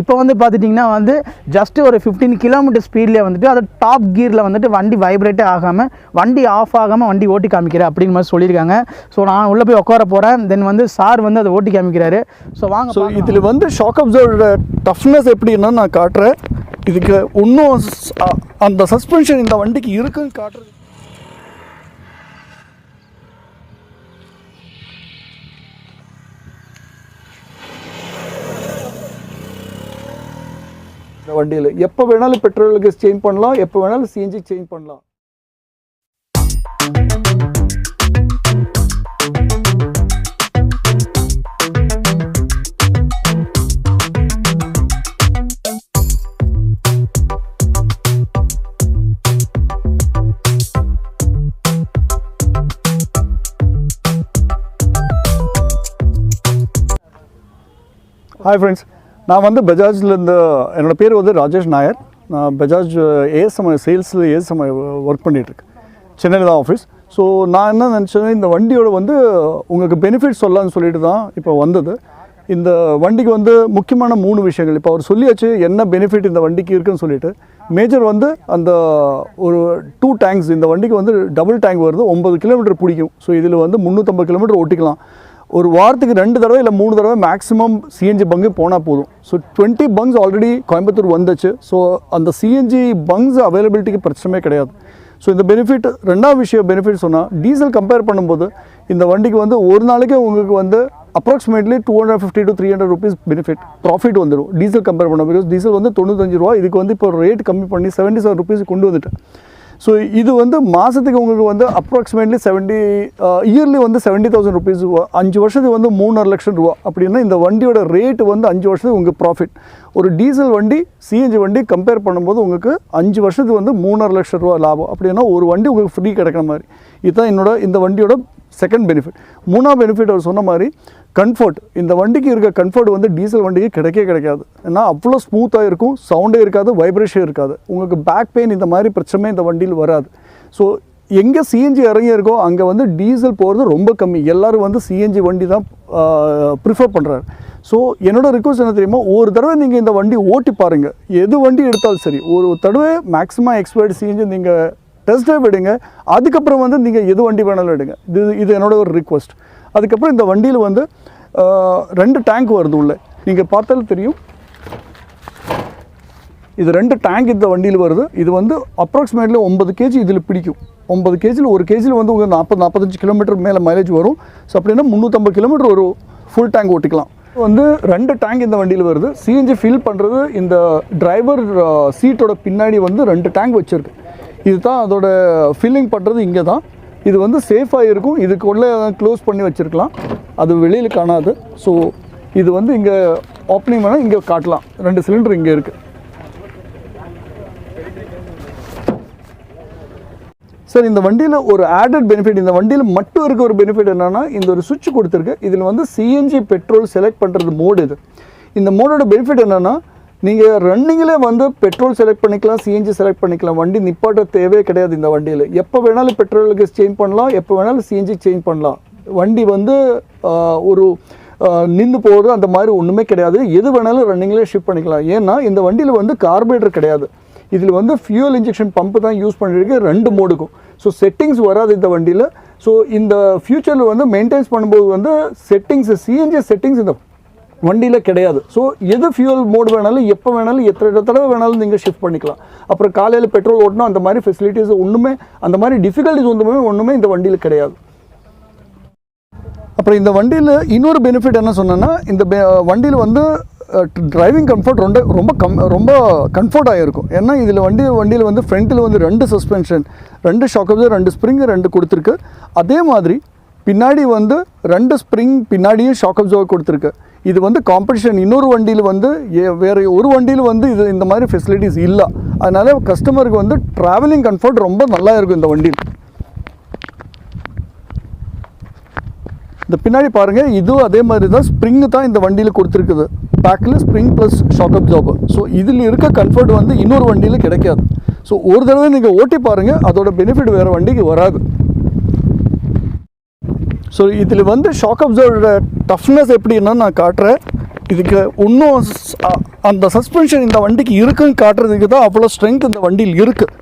இப்போ வந்து பார்த்துட்டிங்கன்னா வந்து ஜஸ்ட் ஒரு ஃபிஃப்டீன் கிலோமீட்டர் ஸ்பீட்லேயே வந்துட்டு அது டாப் கியரில் வந்துட்டு வண்டி வைப்ரேட்டே ஆகாமல் வண்டி ஆஃப் ஆகாமல் வண்டி ஓட்டி காமிக்கிறேன் அப்படின்னு மாதிரி சொல்லியிருக்காங்க. ஸோ நான் உள்ளே போய் உட்கார போகிறேன் தென் வந்து சார் வந்து அதை ஓட்டி காமிக்கிறாரு. ஸோ வாங்க ஸோ. இதில் வந்து ஷாக் அப்சர்வோட டஃப்னஸ் எப்படின்னா நான் காட்டுறேன். இதுக்கு இன்னும் அந்த சஸ்பென்ஷன் இந்த வண்டிக்கு இருக்குன்னு காட்டுறது இந்த வண்டியில். எப்போ வேணாலும் பெட்ரோலுக்கு சேஞ்ச் பண்ணலாம் எப்போ வேணாலும் சிஎன்ஜி சேஞ்ச் பண்ணலாம். ஹாய் ஃப்ரெண்ட்ஸ் நான் வந்து பஜாஜ்லேருந்து என்னோட பேர் வந்து ராஜேஷ் நாயர். நான் பஜாஜ் ஏஎஸ்எம்ஐ சேல்ஸில் ஏஎஸ்எம்ஐ ஒர்க் பண்ணிகிட்ருக்கேன் சென்னையில் தான் ஆஃபீஸ் ஸோ நான் என்ன நினச்சேன் இந்த வண்டியோட வந்து உங்களுக்கு பெனிஃபிட் சொல்லலாம்னு சொல்லிட்டு தான் இப்போ வந்தது. இந்த வண்டிக்கு வந்து முக்கியமான மூணு விஷயங்கள். இப்போ அவர் சொல்லியாச்சு என்ன பெனிஃபிட் இந்த வண்டிக்கு இருக்குன்னு சொல்லிட்டு. மேஜர் வந்து அந்த ஒரு டூ டேங்க்ஸ் இந்த வண்டிக்கு வந்து டபுள் டேங்க் வருது ஒம்பது கிலோமீட்டர் பிடிக்கும். ஸோ இதில் வந்து முந்நூற்றம்பது கிலோமீட்டர் ஓட்டிக்கலாம். ஒரு வாரத்துக்கு ரெண்டு தடவை இல்லை மூணு தடவை மேக்ஸிமம் சிஎன்ஜி பங்கு போனால் போதும். So twenty bunks already Coimbatore வந்துச்சு. ஸோ அந்த சிஎன்ஜி பங்க்ஸ் அவைலபிலிட்டிக்கு பிரச்சனையே கிடையாது. ஸோ இந்த பெனிஃபிட் ரெண்டாவது விஷயம் பெனிஃபிட் சொன்னால் டீசல் கம்பேர் பண்ணும்போது இந்த வண்டிக்கு வந்து ஒரு நாளைக்கு உங்களுக்கு வந்து approximately two hundred fifty to three hundred rupees benefit profit வந்துடும் டீசல் கம்பேர் பண்ண பிகாஸ் டீசல் வந்து தொண்ணூத்தஞ்சு ரூபா இதுக்கு வந்து இப்போ ரேட் கம்மி பண்ணி செவன்ட்டி செவன் ருபீஸ் கொண்டு வந்துட்டேன். ஸோ இது வந்து மாதத்துக்கு உங்களுக்கு வந்து அப்ராக்சிமேட்லி செவன்ட்டி இயர்லி வந்து செவன்ட்டி தௌசண்ட் ருபீஸ் அஞ்சு வருஷத்துக்கு வந்து மூணரை லட்சம் ரூபா அப்படின்னா இந்த வண்டியோட ரேட்டு வந்து அஞ்சு வருஷத்துக்கு உங்களுக்கு ப்ராஃபிட் ஒரு டீசல் வண்டி சிஎன்ஜி வண்டி கம்பேர் பண்ணும்போது உங்களுக்கு அஞ்சு வருஷத்துக்கு வந்து மூணரை லட்சம் ரூபா லாபம். அப்படின்னா ஒரு வண்டி உங்களுக்கு ஃப்ரீ கிடைக்கிற மாதிரி. இதுதான் என்னோட இந்த வண்டியோட செகண்ட் பெனிஃபிட் மூணாவது பெனிஃபிட் அவர் சொன்ன மாதிரி கம்ஃபர்ட் இந்த வண்டிக்கு இருக்க கம்ஃபர்ட் வந்து டீசல் வண்டிக்கு கிடைக்கவே கிடைக்காது. ஏன்னா அவ்வளோ ஸ்மூத்தாக இருக்கும் சவுண்டே இருக்காது வைப்ரேஷன் இருக்காது. உங்களுக்கு பேக் பெயின் இந்த மாதிரி பிரச்சனை இந்த வண்டியில் வராது. ஸோ எங்கே சிஎன்ஜி இறங்கி இருக்கோ அங்கே வந்து டீசல் போகிறது ரொம்ப கம்மி. எல்லோரும் வந்து சிஎன்ஜி வண்டி தான் ப்ரிஃபர் பண்ணுறாரு ஸோ என்னோடய ரிக்வஸ்ட் என்ன தெரியுமா? ஒரு தடவை நீங்கள் இந்த வண்டி ஓட்டி பாருங்கள் எது வண்டி எடுத்தாலும் சரி. ஒரு தடவை மேக்ஸிமம் எக்ஸ்பர்ட் சிஎன்ஜி நீங்கள் டெஸ்ட் ட்ரைவ் எடுங்க. அதுக்கப்புறம் வந்து நீங்கள் எது வண்டி வேணாலும் எடுங்க. இது இது என்னோட ஒரு ரிக்வஸ்ட் அதுக்கப்புறம் இந்த வண்டியில் வந்து ரெண்டு டேங்க் வருது உள்ளே. நீங்கள் பார்த்தாலும் தெரியும். இது ரெண்டு டேங்க் இந்த வண்டியில் வருது. இது வந்து அப்ராக்சிமேட்லி ஒன்பது கேஜி இதில் பிடிக்கும். ஒன்பது கேஜியில் ஒரு கேஜியில் வந்து உங்களுக்கு நாற்பது நாற்பத்தஞ்சு கிலோமீட்டர் மேலே மைலேஜ் வரும். ஸோ அப்படின்னா முந்நூற்றம்பது கிலோமீட்டர் ஒரு ஃபுல் டேங்க் ஓட்டிக்கலாம். வந்து ரெண்டு டேங்க் இந்த வண்டியில் வருது. சிஎன்ஜி ஃபில் பண்ணுறது இந்த டிரைவர் சீட்டோட பின்னாடி வந்து ரெண்டு டேங்க் வச்சுருக்கு. இதுதான் அதோட ஃபில்லிங் பண்ணுறது இங்கே தான் இது வந்து சேஃபாக இருக்கும். இதுக்கு உள்ளே க்ளோஸ் பண்ணி வச்சுருக்கலாம். அது வெளியில் காணாது. ஸோ இது வந்து இங்கே ஓப்பனிங் வேணால் இங்கே காட்டலாம். ரெண்டு சிலிண்டர் இங்கே இருக்குது சார் இந்த வண்டியில் ஒரு ஆடட் பெனிஃபிட் இந்த வண்டியில் மட்டும் இருக்க ஒரு பெனிஃபிட் என்னென்னா இந்த ஒரு சுவிட்ச் கொடுத்துருக்கு. இதில் வந்து சிஎன்ஜி பெட்ரோல் செலக்ட் பண்ணுறது மோடு இது. இந்த மோடோட பெனிஃபிட் என்னென்னா நீங்கள் ரன்னிங்கில் வந்து பெட்ரோல் செலக்ட் பண்ணிக்கலாம் சிஎன்ஜி செலக்ட் பண்ணிக்கலாம். வண்டி நிப்பாட்ட தேவையே கிடையாது இந்த வண்டியில். எப்போ வேணாலும் பெட்ரோலுக்கு சேஞ்ச் பண்ணலாம் எப்போ வேணாலும் சிஎன்ஜி சேஞ்ச் பண்ணலாம். வண்டி வந்து ஒரு நின்று போகிறது அந்த மாதிரி ஒன்றுமே கிடையாது. எது வேணாலும் ரன்னிங்லேயே ஷிஃப்ட் பண்ணிக்கலாம். ஏன்னா இந்த வண்டியில் வந்து கார்பரேட்டர் கிடையாது. இதில் வந்து ஃபியூல் இன்ஜெக்ஷன் பம்பு தான் யூஸ் பண்ணிருக்கு ரெண்டு மோடுக்கும். ஸோ செட்டிங்ஸ் வராது இந்த வண்டியில். ஸோ இந்த ஃப்யூச்சரில் வந்து மெயின்டைன்ஸ் பண்ணும்போது வந்து செட்டிங்ஸ் சிஎன்ஜி செட்டிங்ஸ் இந்த வண்டியில் கிடையாது. ஸோ எது ஃபியூல் மோடு வேணாலும் எப்போ வேணாலும் எத்தனை தடவை வேணாலும் நீங்கள் ஷிஃப்ட் பண்ணிக்கலாம். அப்புறம் காலையில் பெட்ரோல் ஓட்டணும் அந்த மாதிரி ஃபெசிலிட்டிஸ் ஒன்றுமே அந்த மாதிரி டிஃபிகல்ட்டிஸ் ஒன்றுமே ஒன்றுமே இந்த வண்டியில் கிடையாது. அப்புறம் இந்த வண்டியில் இன்னொரு பெனிஃபிட் என்ன சொன்னேன்னா இந்த வண்டியில் வந்து டிரைவிங் கம்ஃபர்ட் ரொம்ப ரொம்ப கம் ரொம்ப கம்ஃபர்ட்டாக இருக்கும் ஏன்னா இதில் வண்டி வண்டியில் வந்து ஃப்ரண்ட்டில் வந்து ரெண்டு சஸ்பென்ஷன் ரெண்டு ஷாக் அப்சர் ரெண்டு ஸ்ப்ரிங் ரெண்டு கொடுத்துருக்கு. அதே மாதிரி பின்னாடி வந்து ரெண்டு ஸ்ப்ரிங் பின்னாடியும் ஷாக் அப்சர்வர் கொடுத்துருக்கு. இது வந்து காம்படிஷன் இன்னொரு வண்டியில் வந்து வேறு ஒரு வண்டியில் வந்து இது இந்த மாதிரி ஃபெசிலிட்டிஸ் இல்லை. அதனால் கஸ்டமருக்கு வந்து ட்ராவலிங் கம்ஃபர்ட் ரொம்ப நல்லா இருக்கும் இந்த வண்டியில். இந்த பின்னாடி பாருங்கள் இதுவும் அதே மாதிரி தான் ஸ்ப்ரிங் தான் இந்த வண்டியில் கொடுத்துருக்குது. பேக்கில் spring plus shock absorber so இதில் இருக்க கம்ஃபர்ட் வந்து இன்னொரு வண்டியில் கிடைக்காது. ஸோ ஒரு தடவை நீங்கள் ஓட்டி பாருங்கள் அதோட பெனிஃபிட் வேறு வண்டிக்கு வராது. ஸோ இதில் வந்து ஷாக் அப்சர்வோட டஃப்னஸ் எப்படின்னா நான் காட்டுறேன். இதுக்கு இன்னும் அந்த சஸ்பென்ஷன் இந்த வண்டிக்கு இருக்குன்னு காட்டுறதுக்கு தான் அவ்வளோ ஸ்ட்ரென்த் இந்த வண்டியில் இருக்குது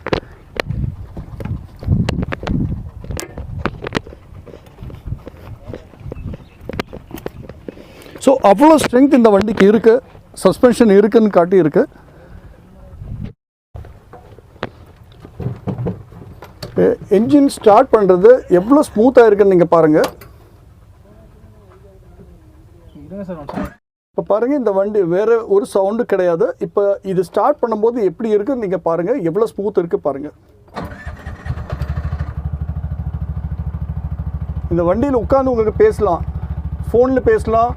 ஸோ அவ்வளோ ஸ்ட்ரென்த் இந்த வண்டிக்கு இருக்குது சஸ்பென்ஷன் இருக்குதுன்னு காட்டி என்ஜின் ஸ்டார்ட் பண்ணுறது எவ்வளோ ஸ்மூத்தாக இருக்குன்னு நீங்கள் பாருங்கள் இப்போ பாருங்கள் இந்த வண்டி வேறு ஒரு சவுண்டு கிடையாது. இப்போ இது ஸ்டார்ட் பண்ணும்போது எப்படி இருக்குன்னு நீங்கள் பாருங்கள் எவ்வளோ ஸ்மூத் இருக்குது பாருங்கள் இந்த வண்டியில் உட்காந்து உங்களுக்கு பேசலாம். ஃபோனில் பேசலாம்.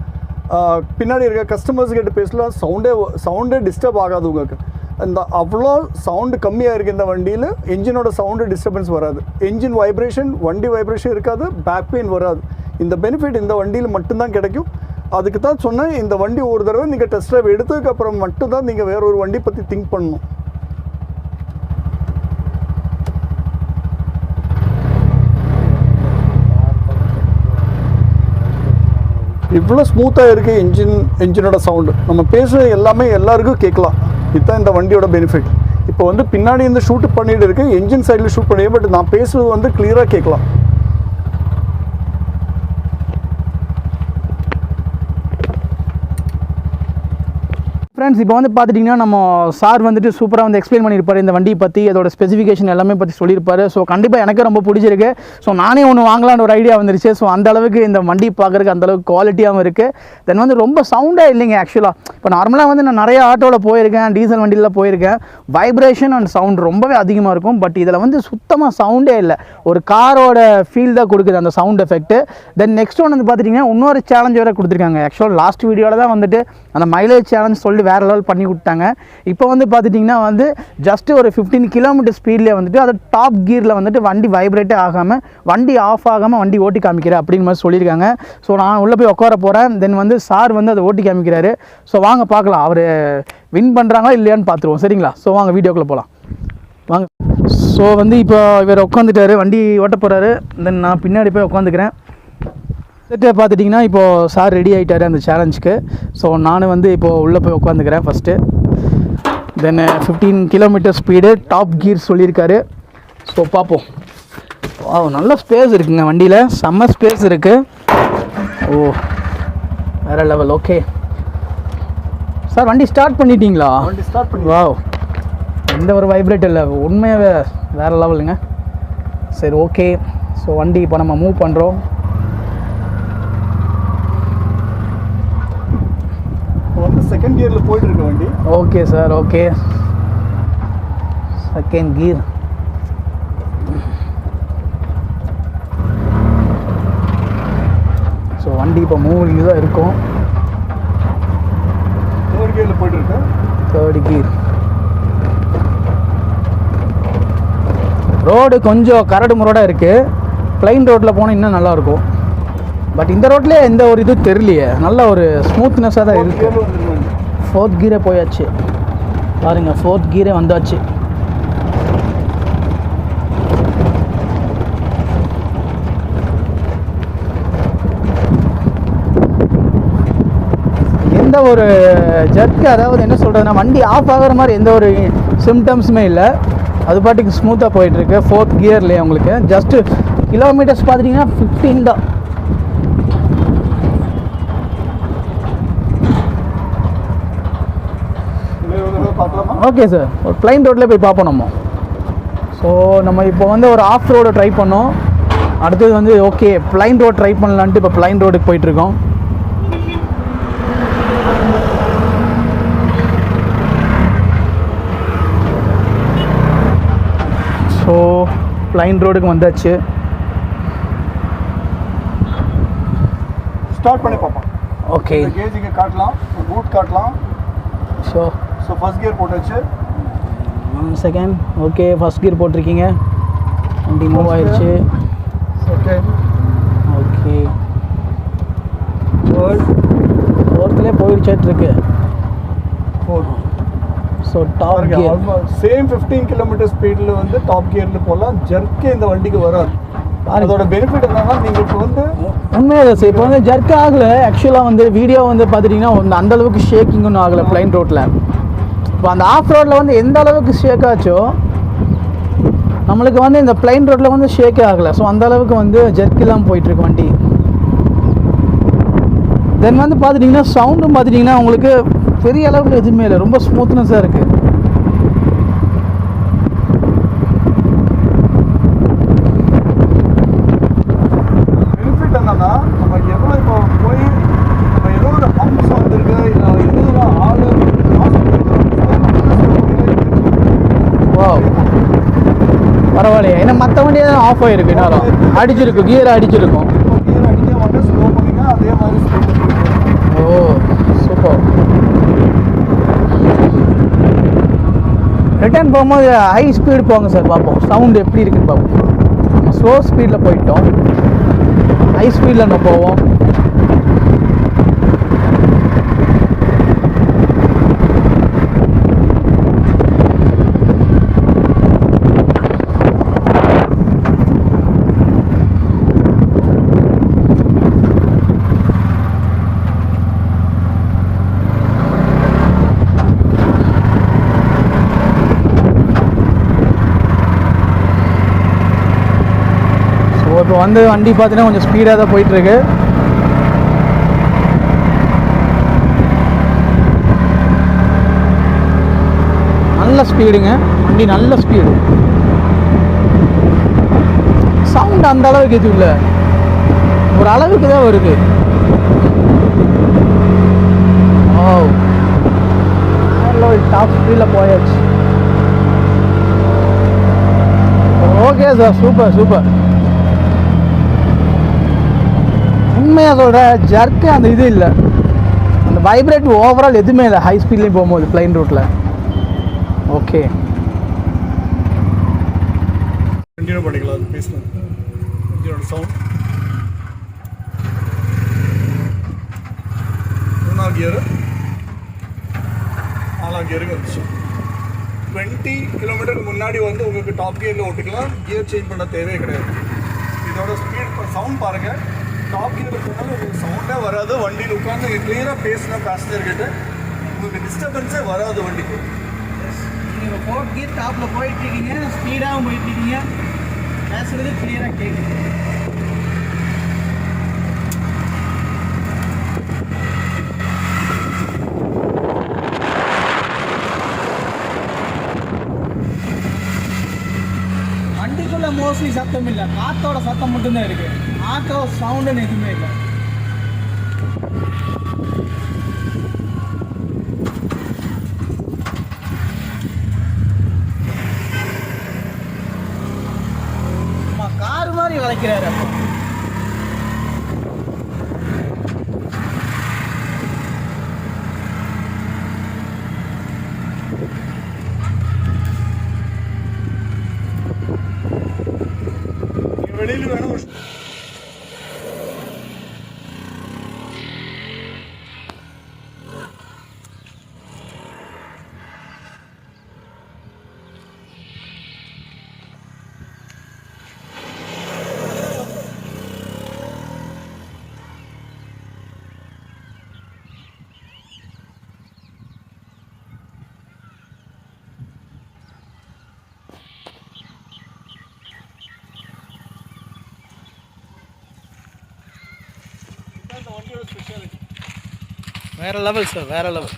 பின்னாடி இருக்க கஸ்டமர்ஸ் கிட்ட பேசலாம். சவுண்டே சவுண்டே டிஸ்டர்ப் ஆகாது உங்களுக்கு. இந்த அவ்வளோ சவுண்டு கம்மியாக இருக்குது இந்த வண்டியில் என்ஜினோட சவுண்டு டிஸ்டர்பன்ஸ் வராது. என்ஜின் வைப்ரேஷன் வண்டி வைப்ரேஷன் இருக்காது பேக் பெயின் வராது. இந்த பெனிஃபிட் இந்த வண்டியில் மட்டும்தான் கிடைக்கும். அதுக்கு தான் சொன்னேன் இந்த வண்டி ஒரு தடவை நீங்கள் டெஸ்ட் ட்ரைவ் எடுத்ததுக்கப்புறம் மட்டும்தான் நீங்கள் வேற ஒரு வண்டி பற்றி திங்க் பண்ணணும். இவ்வளோ ஸ்மூத்தாக இருக்குது என்ஜின் என்ஜினோட சவுண்டு நம்ம பேசுகிற எல்லாமே எல்லாருக்கும் கேட்கலாம். இதுதான் இந்த வண்டியோட பெனிஃபிட் இப்போ வந்து பின்னாடி இருந்து ஷூட் பண்ணிட்டு இருக்கு என்ஜின் சைடில் ஷூட் பண்ணி பட் நான் பேசுகிறது வந்து கிளியராக கேட்கலாம். ஃப்ரெண்ட்ஸ் இப்போ வந்து பார்த்துட்டிங்கன்னா நம்ம சார் வந்துட்டு சூப்பராக வந்து எக்ஸ்பிளைன் பண்ணியிருப்பாரு இந்த வண்டியை பற்றி அதோட ஸ்பெசிஃபிகேஷன் எல்லாமே பற்றி சொல்லியிருப்பாரு ஸோ கண்டிப்பாக எனக்கு ரொம்ப பிடிச்சிருக்கு. ஸோ நானே ஒன்று வாங்கலான்னு ஒரு ஐடியா வந்துருச்சு. ஸோ அந்த அளவுக்கு இந்த வண்டி பார்க்குறதுக்கு அந்தளவுக்கு குவாலிட்டியாகவும் இருக்குது தென் வந்து ரொம்ப சவுண்டாக இல்லைங்க ஆக்சுவலாக இப்போ நார்மலாக வந்து நான் நிறைய ஆட்டோவில் போயிருக்கேன் டீசல் வண்டியில் போயிருக்கேன். வைப்ரேஷன் அண்ட் சவுண்ட் ரொம்பவே அதிகமாக இருக்கும். பட் இதில் வந்து சுத்தமாக சவுண்டே இல்லை. ஒரு காரோட ஃபீல் தான் கொடுக்குது அந்த சவுண்ட் எஃபெக்ட் தென் நெக்ஸ்ட் ஒன்று வந்து பார்த்துட்டிங்கன்னா இன்னொரு சேலஞ்ச் வேறு கொடுத்துருக்காங்க. ஆக்சுவலாக லாஸ்ட் வீடியோவில் தான் வந்துட்டு அந்த மைலேஜ் சேலஞ்ச் சொல்லி வேறு லெவல் பண்ணி கொடுத்தாங்க. இப்போ வந்து பார்த்துட்டிங்கன்னா வந்து ஜஸ்ட் ஒரு ஃபிஃப்டீன் கிலோமீட்டர் ஸ்பீட்லேயே வந்துட்டு அது டாப் கீரில் வந்துட்டு வண்டி வைப்ரேட்டே ஆகாமல் வண்டி ஆஃப் ஆகாமல் வண்டி ஓட்டி காமிக்கிறேன் அப்படின்னு மாதிரி சொல்லியிருக்காங்க. ஸோ நான் உள்ளே போய் உட்கார போகிறேன் தென் வந்து சார் வந்து அதை ஓட்டி காமிக்கிறாரு. ஸோ வாங்க பார்க்கலாம். அவர் வின் பண்ணுறாங்களா இல்லையான்னு பார்த்துருவோம். சரிங்களா? ஸோ வாங்க வீடியோக்குள்ளே போகலாம் வாங்க. ஸோ வந்து இப்போ இவர் உட்காந்துட்டாரு. வண்டி ஓட்ட போகிறாரு தென் நான் பின்னாடி போய் உட்காந்துக்கிறேன். செட்டை பார்த்துட்டிங்கன்னா இப்போது சார் ரெடி ஆகிட்டாரு அந்த சேலஞ்சுக்கு ஸோ நான் வந்து இப்போது உள்ளே போய் உட்காந்துக்கிறேன் first then fifteen kilometre speed top gear சொல்லியிருக்காரு. ஸோ பார்ப்போம். ஓ நல்ல ஸ்பேஸ் இருக்குங்க வண்டியில். செம்ம ஸ்பேஸ் இருக்குது ஓ வேறு லெவல் ஓகே சார் வண்டி ஸ்டார்ட் பண்ணிட்டீங்களா? வண்டி ஸ்டார்ட் பண்ணி வாவ் எந்த ஒரு வைப்ரேட் இல்லை. உண்மையாகவே வேறு லெவலுங்க சரி ஓகே ஸோ வண்டி இப்போ நம்ம மூவ் பண்ணுறோம் இப்போ வந்து செகண்ட் கியரில் போயிட்டு இருக்க வண்டி. Okay sir okay second gear so வண்டி இப்போ மூவிங் தான் இருக்கும். தேர்ட் கியரில் போயிட்டு தேர்ட் கீர் ரோடு கொஞ்சம் கரடு முரடாக இருக்குது ப்ளைன் ரோட்டில் போனால் இன்னும் நல்லாயிருக்கும் பட் இந்த ரோட்லேயே எந்த ஒரு இதுவும் தெரியலையே. நல்ல ஒரு ஸ்மூத்னஸாக தான் இருக்குது ஃபோர்த் கீரே போயாச்சு. பாருங்கள் ஃபோர்த் கீரே வந்தாச்சு. எந்த ஒரு ஜர்க்கு அதாவது என்ன சொல்கிறதுனா வண்டி ஆஃப் ஆகிற மாதிரி எந்த ஒரு சிம்டம்ஸுமே இல்லை. அது பாட்டுக்கு ஸ்மூத்தாக போயிட்டுருக்கு ஃபோர்த் கியர்லேயே உங்களுக்கு. ஜஸ்ட்டு கிலோமீட்டர்ஸ் பார்த்துட்டிங்கன்னா ஃபிஃப்டீன் தான் இன்னொரு தடவை பார்க்கலாமா ஓகே சார் ஒரு பிளைன் ரோட்ல போய் பார்ப்போம் நம்ம. ஸோ நம்ம இப்போ வந்து ஒரு ஆஃப் ரோடு ட்ரை பண்ணோம். அடுத்தது வந்து ஓகே பிளைன் ரோட் ட்ரை பண்ணலான்ட்டு இப்போ பிளைன் ரோடுக்கு போயிட்டுருக்கோம். ஸோ பிளைன் ரோடுக்கு வந்தாச்சு. ஸ்டார்ட் பண்ணி பார்ப்போம். ஓகே காட்டலாம் ரூட் காட்டலாம். ஸோ ஸோ ஃபர்ஸ்ட் கியர் போட்டாச்சு one second okay first gear போட்டிருக்கீங்க. வண்டி மூவ் ஆயிடுச்சு second okay third ஃபோர்த்துலேயே fourth so top gear same fifteen kilometre ஸ்பீடில் வந்து டாப் கியரில் போகலாம் ஜர்க்கே இந்த வண்டிக்கு வராது. அதோட பெனிஃபிட் என்னன்னா நீங்கள் இப்போ வந்து உண்மையாக சார் இப்போ வந்து ஜர்க் ஆகலை ஆக்சுவலாக வந்து வீடியோ வந்து பார்த்துட்டிங்கன்னா அந்த அளவுக்கு ஷேக்கிங் ஒன்றும் ஆகலை பிளைன் ரோட்டில் இப்போ அந்த ஆஃப் ரோட்டில் வந்து எந்த அளவுக்கு ஷேக் ஆச்சோ நம்மளுக்கு வந்து இந்த பிளைன் ரோட்டில் வந்து ஷேக்கே ஆகலை. ஸோ அந்த அளவுக்கு வந்து ஜர்க் போயிட்டுருக்கு வண்டி. தென் வந்து பார்த்துட்டிங்கன்னா சவுண்டும் பார்த்துட்டிங்கன்னா உங்களுக்கு பெரிய அளவுக்கு எதுவுமே இல்லை. ரொம்ப ஸ்மூத்னஸாக இருக்குது பெனிஃபிட் என்னன்னா நம்ம எவ்வளோ இப்போ போய் நம்ம ஏதோ ஒரு ஹம்ப்ஸ் வந்திருக்கு இல்லை ஏதோ ஒரு ஆள் ஓ இந்த மற்ற வண்டி தான் ஆஃப் ஆகிருக்கு நேரம் அடிச்சிருக்கும் கியர் அடிச்சிருக்கும். அதே மாதிரி ஓ சூப்பர் ரிட்டர்ன் போகும்போது ஹை ஸ்பீடு போங்க சார் பார்ப்போம். சவுண்டு எப்படி இருக்குன்னு பார்ப்போம். ஸ்லோ ஸ்பீடில் போயிட்டோம். ஹை ஸ்பீடில் நம்ம போவோம் ஸோ இப்போ வந்து வண்டி பார்த்தீங்கன்னா கொஞ்சம் ஸ்பீடாக தான் போயிட்டுருக்கு. நல்ல ஸ்பீடுங்க வண்டி நல்ல ஸ்பீடு சவுண்ட் அந்த அளவுக்கு எதுவும் இல்லை. ஒரு அளவுக்கு தான் வருது. ஓ டாப் ஸ்பீடில் போயாச்சு. ஓகே சார் சூப்பர் சூப்பர் உண்மையாக அதோட ஜர்க்கு அந்த இது இல்லை. அந்த வைப்ரேட் ஓவரால் எதுவுமே இல்லை ஹை ஸ்பீட்லேயும் போகும்போது பிளைன் ரூட்டில் ஓகே கண்டினியூ பண்ணிக்கலாம் அது பேசலாம். சவுண்ட் மூணாவது கியரு நாலாம் கியருக்கு வந்துச்சு. டுவெண்ட்டி கிலோமீட்டருக்கு முன்னாடி வந்து உங்களுக்கு டாப் கியரில் ஓட்டிக்கலாம் கியர் சேஞ்ச் பண்ண தேவையே கிடையாது. இதோட ஸ்பீட் சவுண்ட் பாருங்கள் டாப் கியரில் போனாலும் உங்களுக்கு சவுண்டே வராது. வண்டியில் உட்காந்து கிளியராக பேசினா பேசஞ்சர்கிட்ட உங்களுக்கு டிஸ்டர்பன்ஸே வராது வண்டிக்கு. நீங்கள் ஃபோர்த் கியர் டாப்பில் போயிட்டுருக்கீங்க ஸ்பீடாகவும் போயிட்டுருக்கீங்க பேசுகிறது கிளியராக கேட்குது வண்டிக்குள்ள மோஸ்ட்லி சத்தம் இல்லை. காத்தோட சத்தம் மட்டும்தான் இருக்கு. ஆட்டோ சவுண்டுன்னு எதுவுமே இல்லை ஆமா கார் மாதிரி வளைக்கிறாரு அப்போ வெளியில் வேணும் வேற லெவல் சார் வேற லெவல்